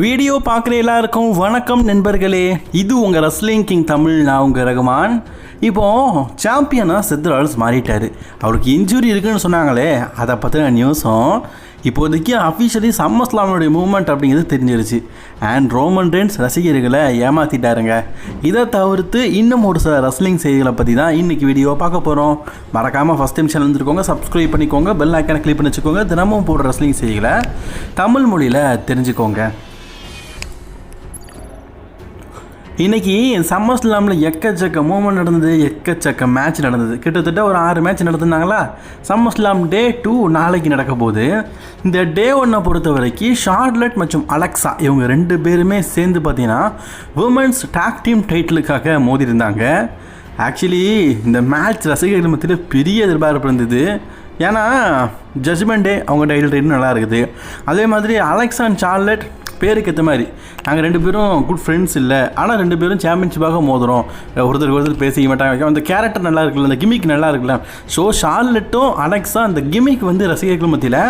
Video பார்க்குற எல்லாருக்கும் வணக்கம் நண்பர்களே. இது உங்கள் ரஸ்லிங் கிங் தமிழ் நான் உங்கள் ரகுமான். இப்போ சாம்பியனாக சித்ரால்ஸ் மாறிட்டார். அவருக்கு இன்ஜுரி இருக்குன்னு சொன்னாங்களே அதை பற்றின நியூஸும் இப்போதைக்கு அஃபிஷியலி சம்மஸ்லாமனுடைய மூவ்மெண்ட் அப்படிங்கிறது தெரிஞ்சிருச்சு. அண்ட் ரோமன் ரென்ஸ் ரசிகர்களை ஏமாற்றிட்டாருங்க இதை தவிர்த்து இன்னும் ஒரு சில ரஸ்லிங் செய்திகளை பற்றி தான் இன்றைக்கி வீடியோ பார்க்க போகிறோம் மறக்காமல் ஃபஸ்ட் டைம் சேனல் வந்துருக்கோங்க சப்ஸ்கிரைப் பண்ணிக்கோங்க பெல் ஐக்கானை கிளிக் பண்ணி வச்சுக்கோங்க. தினமும் போடுற ரஸ்லிங் செய்திகளை தமிழ் மொழியில் தெரிஞ்சுக்கோங்க. இன்னைக்கு சம்மர் ஸ்லாமில் எக்கச்சக்க மூமெண்ட் நடந்தது எக்கச்சக்க மேட்ச் நடந்தது. கிட்டத்தட்ட ஒரு ஆறு மேட்ச் நடத்துனாங்களா சம்மர் ஸ்லாம் டே டூ நாளைக்கு நடக்க போகுது. இந்த டே ஒன்னை பொறுத்த வரைக்கும் ஷார்லட் மற்றும் அலெக்ஸா இவங்க ரெண்டு பேருமே சேர்ந்து பார்த்தீங்கன்னா உமன்ஸ் டாக் டீம் டைட்டிலுக்காக மோதி இருந்தாங்க ஆக்சுவலி இந்த மேட்ச் ரசிகர்கள் மத்தியில் பெரிய எதிர்பார்ப்பு இருந்தது. ஏன்னா ஜட்ஜ்மெண்ட் டே அவங்க டைட்டில் ரைடும் நல்லா இருக்குது. அதே மாதிரி அலெக்ஸ் அண்ட் சார்லட் பேருக்கு ஏற்ற மாதிரி. நாங்கள் ரெண்டு பேரும் குட் ஃப்ரெண்ட்ஸ் இல்லை. ஆனால் ரெண்டு பேரும் சாம்பியன்ஷிப்பாக மோதுறோம். ஒருத்தருக்கு ஒருத்தர் பேசிக்க மாட்டாங்க. அந்த கேரக்டர் நல்லா இருக்குல்ல அந்த கிமிக் நல்லா இருக்குல்ல. ஸோ ஷார்லெட்டும் அலெக்ஸா அந்த கிமிக் வந்து ரசிகர்கள் மத்தியில்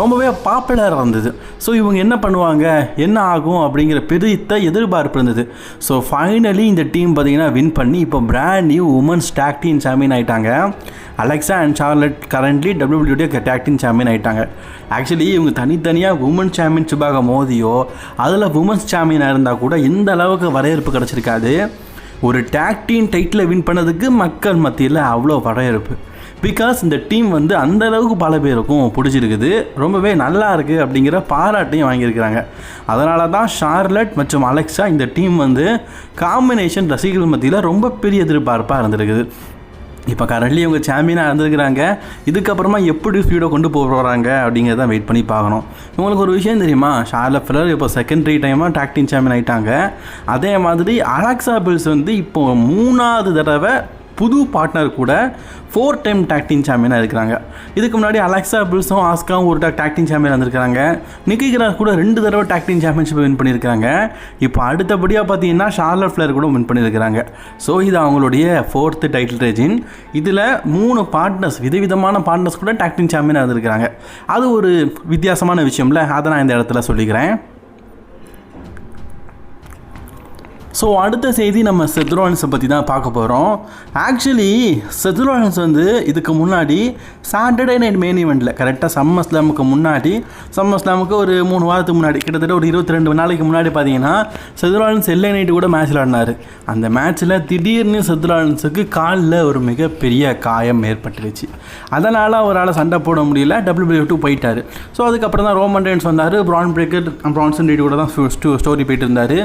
ரொம்பவே பாப்புலராக இருந்தது. ஸோ இவங்க என்ன பண்ணுவாங்க? என்ன ஆகும்? அப்படிங்கிற பெருத்த எதிர்பார்ப்பு இருந்தது. ஸோ ஃபைனலி இந்த டீம் பார்த்தீங்கன்னா வின் பண்ணி இப்போ brand new women's tag team champion ஆகிட்டாங்க Alexa and Charlotte currently WWE tag team champion ஆகிட்டாங்க ஆக்சுவலி இவங்க தனித்தனியாக உமன் சாம்பியன்ஷிப்பாக மோதியோ அதில் உமன்ஸ் சாம்பியனாக இருந்தால் கூட இந்த அளவுக்கு வரவேற்பு கிடச்சிருக்காது. ஒரு டாக் டீம் டைட்டில் வின் பண்ணதுக்கு மக்கள் மத்தியில் அவ்வளோ வரவேற்பு. பிகாஸ் இந்த டீம் வந்து அந்த அளவுக்கு பல பேருக்கும் பிடிச்சிருக்குது. ரொம்பவே நல்லா இருக்குது அப்படிங்கிற பாராட்டையும் வாங்கியிருக்கிறாங்க. அதனால தான் ஷார்லட் மற்றும் அலெக்ஸா இந்த டீம் வந்து காம்பினேஷன் ரசிகர்கள் மத்தியில் ரொம்ப பெரிய எதிர்பார்ப்பாக இருந்திருக்குது. இப்போ கரண்ட்லி இவங்க சாம்பியனாக இருந்திருக்கிறாங்க. இதுக்கப்புறமா எப்படி ஸ்பீடை கொண்டு போகிறாங்க அப்படிங்கிறத வெயிட் பண்ணி பார்க்கணும். உங்களுக்கு ஒரு விஷயம் தெரியுமா? ஷார்ல ஃபிலர் இப்போ செகண்டரி டைமாக டாக்டின் சாம்பியன் ஆயிட்டாங்க. அதே மாதிரி அலெக்சா பில்ஸ் வந்து இப்போ மூணாவது தடவை புது பார்ட்னர் கூட ஃபோர் டைம் டாக்டிங் சாம்பியனாக இருக்கிறாங்க. இதுக்கு முன்னாடி அலெக்சா பில்ஸும் ஆஸ்காவும் ஒரு டாக்டிங் சாம்பியன் வந்திருக்கிறாங்க நிக்கி கிராஸ் கூட ரெண்டு தடவை டாக்டிங் சாம்பியன்ஷிப் வின் பண்ணியிருக்காங்க இப்போ அடுத்தபடியாக பார்த்தீங்கன்னா ஷார்லட் ஃப்ளேர் கூட வின் பண்ணியிருக்கிறாங்க. ஸோ இது அவங்களுடைய ஃபோர்த்து டைட்டில் ரேஜின் இதில் மூணு பார்ட்னர்ஸ் விதவிதமான பார்ட்னர்ஸ் கூட டாக்டிங் சாம்பியனாக இருந்திருக்கிறாங்க. அது ஒரு வித்தியாசமான விஷயம்ல அதை நான் இந்த இடத்துல சொல்லிக்கிறேன். ஸோ அடுத்த செய்தி நம்ம செத்ரோலன்ஸை பற்றி தான் பார்க்க போகிறோம் ஆக்சுவலி செத்ரோலன்ஸ் வந்து இதுக்கு முன்னாடி சாட்டர்டே நைட் மெயின் ஈவெண்ட்டில் கரெக்டாக சம்மர் ஸ்லாமுக்கு முன்னாடி சம்மர் ஸ்லாமுக்கு ஒரு மூணு வாரத்துக்கு முன்னாடி கிட்டத்தட்ட ஒரு இருபத்தி ரெண்டு நாளைக்கு முன்னாடி பார்த்தீங்கன்னா செத்ரோலன்ஸ் எல்லை நைட்டு கூட மேட்ச் விளாடினார் அந்த மேட்ச்சில் திடீர்னு செத்ரோலன்ஸுக்கு காலில் ஒரு மிகப்பெரிய காயம் ஏற்பட்டுருச்சு. அதனால் அவரால் சண்டை போட முடியல டபிள்யூபிள்யூ டூ போயிட்டார். ஸோ அதுக்கப்புறம் தான் ரோமன் ரெயின்ஸ் வந்தார். ப்ரான் பிரேக்கர் ப்ரான்சன் ரெடி கூட தான் ஸ்டோரி போயிட்டு இருந்தார்.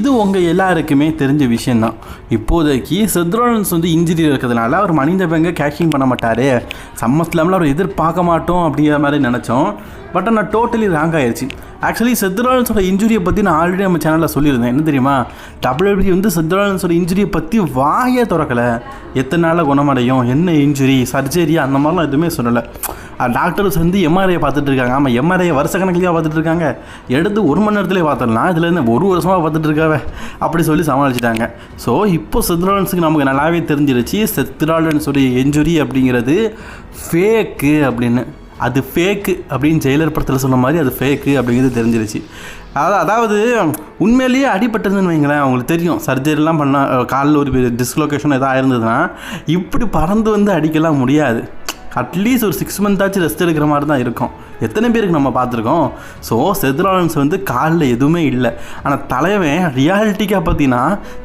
இது உங்கள் எல்லாருக்கும் தெரிஞ்ச விஷயந்தான் இப்போதைக்கு செத்ரோலன்ஸ் வந்து இன்ஜுரி இருக்கிறதுனால அவர் மனித பேங்க கேஷிங் பண்ண மாட்டார். சம்மர் ஸ்லாமில் அவர் எதிர்பார்க்க மாட்டோம் அப்படிங்கிற மாதிரி நினச்சோம். பட் ஆனால் டோட்டலி ராங் ஆயிடுச்சு ஆக்சுவலி செத்ரோலன்ஸோட இன்ஜுரியை பற்றி நான் ஆல்ரெடி நம்ம சேனலில் சொல்லியிருந்தேன். என்ன தெரியுமா? டபிள்யூபி வந்து செத்ரோலன்ஸோட இன்ஜுரியை பற்றி வாயே திறக்கலை. எத்தனை நாளில் குணமடையும்? என்ன இன்ஜுரி சர்ஜரி அந்த மாதிரிலாம் எதுவுமே சொல்லலை. டாக்டர்ஸ் வந்து எம்ஆர்ஐ பார்த்துட்டு இருக்காங்க. ஆமாம் எம்ஆர்ஐ வருஷ கணக்கிலேயே பார்த்துட்டு இருக்காங்க. எடுத்து ஒரு மணி நேரத்துலேயே பார்த்துடலாம். இதில் இருந்து ஒரு வருஷமாக பார்த்துட்டு இருக்காவே. அப்படி சொல்லி சமாளிச்சிட்டாங்க. ஸோ இப்போ செத்ராலன்ஸுக்கு நமக்கு நல்லாவே தெரிஞ்சிருச்சு. செத்ராலன்ஸுடைய எஞ்சுரி அப்படிங்கிறது ஃபேக்கு அப்படின்னு. அது ஃபேக்கு அப்படின்னு ஜெயிலர் படத்தில் சொன்ன மாதிரி அது ஃபேக்கு அப்படிங்கிறது தெரிஞ்சிருச்சு. அதாவது அதாவது உண்மையிலேயே அடிபட்டதுன்னு வைங்களேன் அவங்களுக்கு தெரியும். சர்ஜரிலாம் பண்ணால் காலில் ஒரு டிஸ்லொகேஷன் எதாவது இருந்ததுன்னா இப்படி பறந்து வந்து அடிக்கலாம் முடியாது. அட்லீஸ்ட் ஒரு சிக்ஸ் மந்த்தாச்சும் ரெஸ்ட் எடுக்கிற மாதிரி தான் இருக்கும். எத்தனை பேருக்கு நம்ம பார்த்துருக்கோம்? ஸோ செத்ராலன்ஸ் வந்து காலில் எதுவுமே இல்லை. ஆனால் தலைவன் ரியாலிட்டிக்காக பார்த்தீங்கன்னா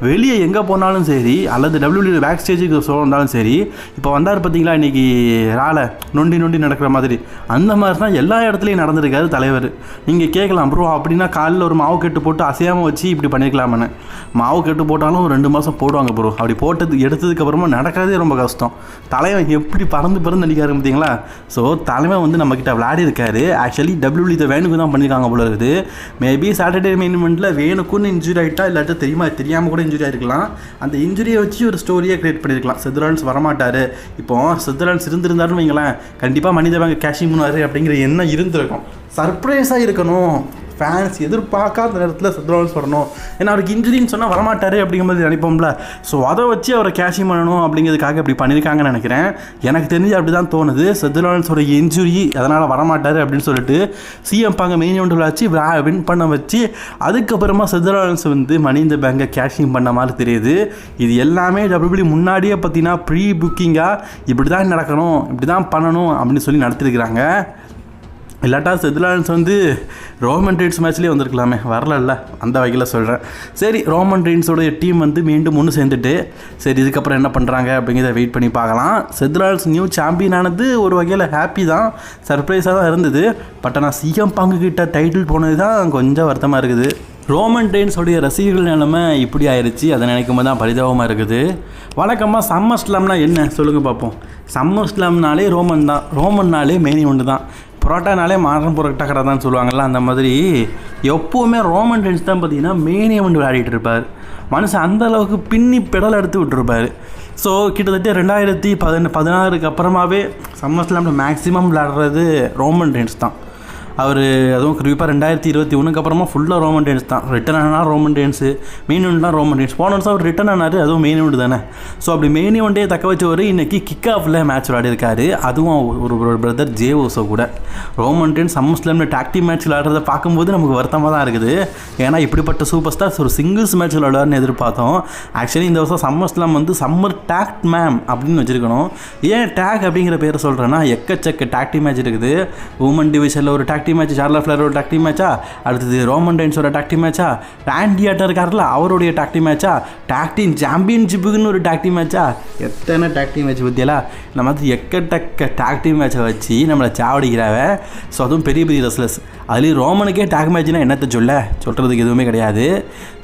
வெளியே எங்கே போனாலும் சரி அல்லது டபிள்யூ பேக் ஸ்டேஜுக்கு ஷோ வந்தாலும் சரி இப்போ வந்தார் பார்த்தீங்களா இன்றைக்கி ராலை நொண்டி நொண்டி நடக்கிற மாதிரி. அந்த மாதிரி தான் எல்லா இடத்துலையும் நடந்திருக்காரு தலைவர். நீங்கள் கேட்கலாம் ப்ரோ அப்படின்னா காலில் ஒரு மாவு கட்டு போட்டு அசையாமல் வச்சு இப்படி பண்ணியிருக்கலாமேன்னு மாவு கட்டு போட்டாலும் ஒரு ரெண்டு மாதம் போடுவாங்க ப்ரோ அப்படி போட்டது எடுத்ததுக்கப்புறமா நடக்கிறதே ரொம்ப கஷ்டம். தலைவன் எப்படி பறந்து பறந்து அடிக்காரு பார்த்தீங்களா? ஸோ தலைவன் வந்து நம்மக்கிட்ட விளையாடி இருக்காரு. ஆக்சுவலி டபிள்யூ இதை வேணுக்கு தான் பண்ணியிருக்காங்க போல இருக்குது. மேபி சாட்டர்டே மெயின்மெண்ட்டில் வேணுக்குன்னு இன்ஜுரி ஆகிட்டா இல்லாட்டி தெரியுமா? தெரியாமல் கூட இன்ஜுரி ஆயிருக்கலாம். அந்த இன்ஜுரியை வச்சு ஒரு ஸ்டோரியை கிரியேட் பண்ணியிருக்கலாம் செதுரான்ஸ் வரமாட்டார். இப்போ செதுரான்ஸ் இருந்திருந்தாருன்னு வைங்களேன் கண்டிப்பாக மனித பேங்க் கேஷிங் பண்ணுவார் அப்படிங்கிற எண்ணம் இருந்திருக்கும். சர்ப்ரைஸாக இருக்கணும். ஃபேன்ஸ் எதிர்பார்க்காத நேரத்தில் செத்ரோலன்ஸ் வரணும். ஏன்னா அவருக்கு இன்ஜுரின்னு சொன்னால் வரமாட்டார் அப்படிங்கிற மாதிரி நினைப்போம்ல. ஸோ அதை வச்சு அவரை கேஷிங் பண்ணணும் அப்படிங்கிறதுக்காக இப்படி பண்ணியிருக்காங்கன்னு நினைக்கிறேன். எனக்கு தெரிஞ்சு அப்படி தான் தோணுது. செத்ரோலன்ஸோட இன்ஜுரி அதனால் வரமாட்டார் அப்படின்னு சொல்லிட்டு சிஎம் பாங்க மெயின் ஒன்றில் வச்சு வின் பண்ண வச்சு அதுக்கப்புறமா செத்ரோலன்ஸ் வந்து மணிந்த பேங்கை கேஷிங் பண்ண மாதிரி தெரியுது. இது எல்லாமே டபிள்யூபிள்யூ முன்னாடியே பார்த்தீங்கன்னா ப்ரீ புக்கிங்காக இப்படி தான் நடக்கணும் இப்படி தான் பண்ணணும் அப்படின்னு சொல்லி நடத்திருக்கிறாங்க. இல்லாட்டா செதுலான்ஸ் வந்து ரோமன் ரீன்ஸ் மேட்ச்லேயே வந்திருக்கலாமே. வரலல்ல. அந்த வகையில் சொல்கிறேன் சரி ரோமன் ட்ரீன்ஸோடைய டீம் வந்து மீண்டும் ஒன்று சேர்ந்துட்டு சரி இதுக்கப்புறம் என்ன பண்ணுறாங்க அப்படிங்கிறத வெயிட் பண்ணி பார்க்கலாம். செதுலான்ஸ் நியூ சாம்பியன் ஆனது ஒரு வகையில் ஹாப்பி தான் சர்ப்ரைஸாக தான் இருந்தது. பட் ஆனால் சிஎம் பங்கு கிட்ட டைட்டில் போனது தான் கொஞ்சம் வருத்தமாக இருக்குது. ரோமன் டெயின்ஸோடைய ரசிகர்கள் நிலைமை இப்படி ஆயிடுச்சு அதை நினைக்கும் போது தான் பரிதாபமாக இருக்குது. வழக்கமாக சம்மர் ஸ்லாம்னா என்ன? சொல்லுங்கள் பார்ப்போம். சம்மர் ஸ்லாம்னாலே ரோமன் தான். ரோமன்னாலே மெயின் ஒன்று தான். புரோட்டானாலே மாற்றம் புரோட்டா கடை தான் சொல்லுவாங்கள்ல அந்த மாதிரி எப்போவுமே ரோமன் டென்ஸ் தான் பார்த்தீங்கன்னா மெயின் வந்து விளையாடிட்டு இருப்பார். மனுஷன் அந்த அளவுக்கு பின்னி பெடல் எடுத்து விட்டுருப்பார். ஸோ கிட்டத்தட்ட ரெண்டாயிரத்தி பதின பதினாறுக்கு அப்புறமாவே சம்மர் ஸ்லாமில் மேக்ஸிமம் விளையாடுறது ரோமன் டென்ஸ் தான். அவர் அதுவும் குறிப்பாக ரெண்டாயிரத்தி இருபத்தி ஒன்றுக்கு அப்புறமா ஃபுல்லாக ரோமன் டேன்ஸ் தான். ரிட்டன் ஆனால் ரோமன் டேன்ஸு மெயின் தான் ரோமன் டேன்ஸ் போன வருஷம் அவர் ரிட்டன் ஆனார் அதுவும் மெயின் ஒன்று தானே. ஸோ அப்படி மெயின் ஒன்டே தக்க வச்சவர் இன்னைக்கு கிக் ஆஃபில் மேட்ச் விளையாடிருக்காரு அதுவும் ஒரு ஒரு பிரதர் ஜே ஓசோ கூட. ரோமன் டேன்ஸ் சம்மஸ்லாமில் டாக்டி மேட்ச் விளையாடுறத பார்க்கும்போது நமக்கு வருத்தமாக தான் இருக்குது. ஏன்னா இப்படிப்பட்ட சூப்பர் ஸ்டார்ஸ் ஒரு சிங்கிள்ஸ் மேட்ச் விளையாடுவார்னு எதிர்பார்த்தோம். ஆக்சுவலி இந்த வருஷம் சம்மர் ஸ்லாம் வந்து சம்மர் டாக்ட் மேம் அப்படின்னு வச்சுருக்கணும். ஏன் டேக் அப்படிங்கிற பேரை சொல்கிறேன்னா எக்கச்சக்க டாக்டி மேட்ச் இருக்குது. உமன் டிவிஷனில் ஒரு டாக்டி மேட்ச் சார்லா ஃபிளரோட டாக்டி மேட்சா அடுத்தது ரோமன் டைன்ஸோட டாக்டி மேட்சா ராண்டி ஆட்டர் இருக்கார்ல அவருடைய டாக்டி மேட்சா டாக்டின் சாம்பியன்ஷிப்புக்குன்னு ஒரு டாக்டி மேட்சா எத்தனை டாக்டி மேட்ச் பற்றியெல்லாம் நம்ம வந்து எக்கட்டக்க டாக்டி மேட்சை வச்சு நம்மளை சாவடிக்கிறாவ. ஸோ அதுவும் பெரிய பெரிய ரெஸ்லர்ஸ் அதுலேயும் ரோமனுக்கே டாக் மேட்ச்னா என்னத்தை சொல்ல? சொல்கிறதுக்கு எதுவுமே கிடையாது.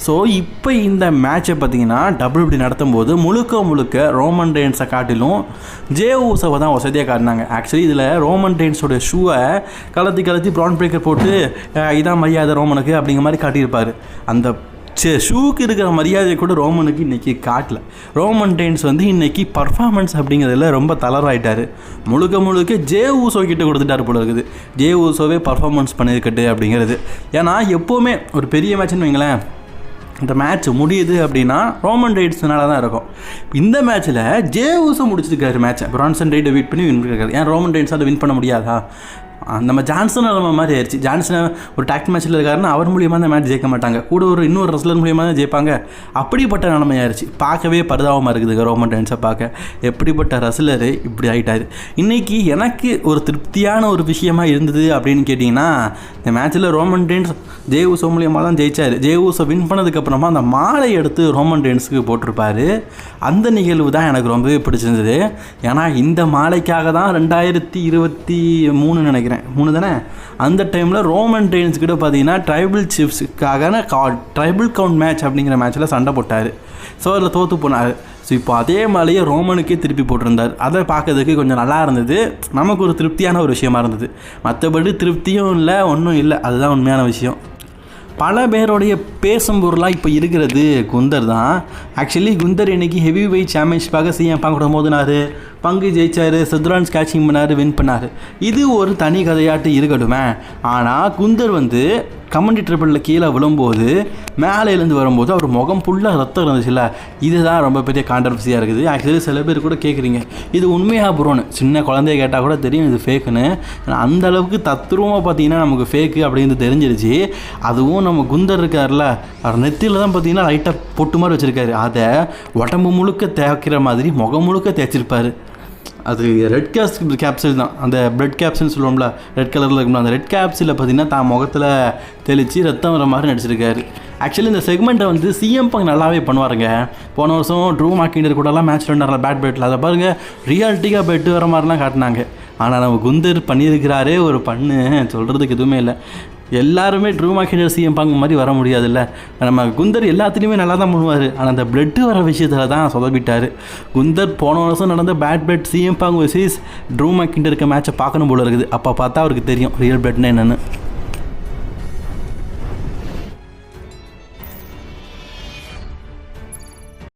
ஸோ இப்போ இந்த மேட்சை பார்த்தீங்கன்னா டபிள்யூபி நடத்தும் போது முழுக்க முழுக்க ரோமன் ரெயின்ஸை காட்டிலும் ஜே ஊசவை தான் வசதியாக காட்டினாங்க. ஆக்சுவலி இதில் ரோமன் ரெயின்ஸோட ஷூவை கலத்தி கலத்தி ப்ரான் பிரேக்கர் போட்டு இதான் மரியாதை ரோமனுக்கு அப்படிங்கிற மாதிரி காட்டியிருப்பார். அந்த சே ஷூக்கு இருக்கிற மரியாதையை கூட ரோமனுக்கு இன்றைக்கி காட்டல. ரோமன் டெயின்ஸ் வந்து இன்றைக்கி பர்ஃபார்மன்ஸ் அப்படிங்கிறதுல ரொம்ப தளராயிட்டார். முழுக்க முழுக்க ஜே ஊசோ கிட்ட கொடுத்துட்டாரு போல இருக்குது. ஜே ஊசோவே பர்ஃபார்மன்ஸ் பண்ணியிருக்கட்டு அப்படிங்கிறது. ஏன்னா எப்போவுமே ஒரு பெரிய மேட்ச்னு வைங்களேன் இந்த மேட்ச் முடியுது அப்படின்னா ரோமன் ரைட்ஸ்னால தான் இருக்கும். இந்த மேட்ச்சில் ஜே ஊசோ முடிச்சிருக்காரு மேட்ச்சை பிரான்சன் ரைட்டை வின் பண்ணி வின் பண்ணிருக்காரு. ஏன் ரோமன் ரைட்ஸால் வின் பண்ண முடியாதா? நம்ம ஜான்சன் நம்ம மாதிரி ஆயிடுச்சு ஜான்சன் ஒரு டாக்ட் மேட்ச்சில் இருக்காருன்னா அவர் மூலியமாக தான் மேட்ச் ஜெயிக்க மாட்டாங்க. கூட ஒரு இன்னொரு ரெஸ்லர் மூலியமாக தான் ஜெயிப்பாங்க. அப்படிப்பட்ட நிலைமை ஆயிடுச்சு பார்க்கவே பரிதாபமாக இருக்குது ரோமன் டைன்ஸை பார்க்க. எப்படிப்பட்ட ரெஸ்லரு இப்படி ஆகிட்டார் இன்றைக்கி எனக்கு ஒரு திருப்தியான ஒரு விஷயமா இருந்தது அப்படின்னு கேட்டிங்கன்னா இந்த மேட்ச்சில் ரோமன் டென்ஸ் ஜேயூசோ மூலியமாக தான் ஜெயிச்சார். ஜேயூசோ வின் பண்ணதுக்கப்புறமா அந்த மாலை எடுத்து ரோமன் டென்ஸுக்கு போட்டிருப்பார். அந்த நிகழ்வு தான் எனக்கு ரொம்பவே பிடிச்சிருந்தது. ஏன்னா இந்த மாலைக்காக தான் ரெண்டாயிரத்தி இருபத்தி மூணு நினைக்கிறேன். மூணு தானே? அந்த டைமில் ரோமன் டெயின்ஸ் கிட்ட பார்த்தீங்கன்னா ட்ரைபிள் சிப்ஸுக்காக கா ட்ரைபிள் கவுண்ட் மேட்ச் அப்படிங்கிற மேட்ச்சில் சண்டை போட்டார். ஸோ அதில் தோற்று போனார். ஸோ இப்போ அதே மாதிரியே ரோமனுக்கே திருப்பி போட்டிருந்தார். அதை பார்க்கறதுக்கு கொஞ்சம் நல்லா இருந்தது. நமக்கு ஒரு திருப்தியான ஒரு விஷயமா இருந்தது. மற்றபடி திருப்தியும் இல்லை ஒன்றும் இல்லை. அதுதான் உண்மையான விஷயம். பல பேருடைய பேசும் பொருளாக இப்போ இருக்கிறது குந்தர் தான். ஆக்சுவலி குந்தர் இன்னைக்கு ஹெவி வெயிட் சாம்பியன்ஷிப்பாக சிஎம் பங்கு போதுனாரு பங்கு ஜெயிச்சார் சதுரான் கேட்சிங் பண்ணார் வின் பண்ணார். இது ஒரு தனி கதையாட்டு இருக்கட்டுமே. ஆனால் குந்தர் வந்து கமெண்டி ட்ரிபிளில் கீழே விழும்போது மேலேருந்து வரும்போது அவர் முகம் ஃபுல்லாக ரத்தம் இருந்துச்சுல்ல. இதுதான் ரொம்ப பெரிய கான்ட்ரவர்சியாக இருக்குது. ஆக்சுவலி சில பேர் கூட கேட்குறீங்க இது உண்மையாக புறோன்னு சின்ன குழந்தைய கேட்டால் கூட தெரியும் இது ஃபேக்குன்னு அந்த அளவுக்கு தத்ரூபமாக பார்த்தீங்கன்னா நமக்கு ஃபேக்கு அப்படின்னு தெரிஞ்சிருச்சு. அதுவும் நம்ம குந்தர் இருக்கார்ல அவர் நெத்தியில் தான் பார்த்தீங்கன்னா லைட்டாக பொட்டு மாதிரி வச்சுருக்காரு. அதை உடம்பு முழுக்க தேய்க்கிற மாதிரி முகம் முழுக்க தேய்ச்சிருப்பார். அது ரெட் கேப்ஸ் கேப்சூல் தான். அந்த பிளட் கேப்சூல்னு சொல்லுவோம்ல ரெட் கலரில் இருக்கும்ல அந்த ரெட் கேப்ஸில் பார்த்தீங்கன்னா தான் முகத்தில் தெளித்து ரத்தம் வர மாதிரி நடிச்சிருக்காரு. ஆக்சுவலி இந்த செக்மெண்ட்டை வந்து சிஎம் பங்க் நல்லாவே பண்ணுவாருங்க. போன வருஷம் ட்ரூ மார்க்கிண்டர் கூடலாம் மேட்ச் விளாண்டார்ல பேட் பேட்டில் அதை பாருங்கள் ரியாலிட்டிக்காக பெட்டு வர மாதிரிலாம் காட்டினாங்க. ஆனால் நம்ம குந்தர் பண்ணியிருக்கிறாரே ஒரு பண்ணு சொல்கிறதுக்கு எதுவுமே இல்லை. எல்லாருமே ட்ரூ மேக்கினர் சிஎம் பங்க் மாதிரி வர முடியாதுல்ல. நம்ம குந்தர் எல்லாத்துலேயுமே நல்லா தான் பண்ணுவார். ஆனால் அந்த பிளட்டு வர விஷயத்தில் தான் சொதப்பிட்டார். குந்தர் போன வருஷம் நடந்த பேட் bed CM Punk versus Drew McIntyre இருக்க மேட்சை பார்க்கணும் போல இருக்குது. அப்போ பார்த்தா அவருக்கு தெரியும் ரியல் பெட்னா என்னென்னு.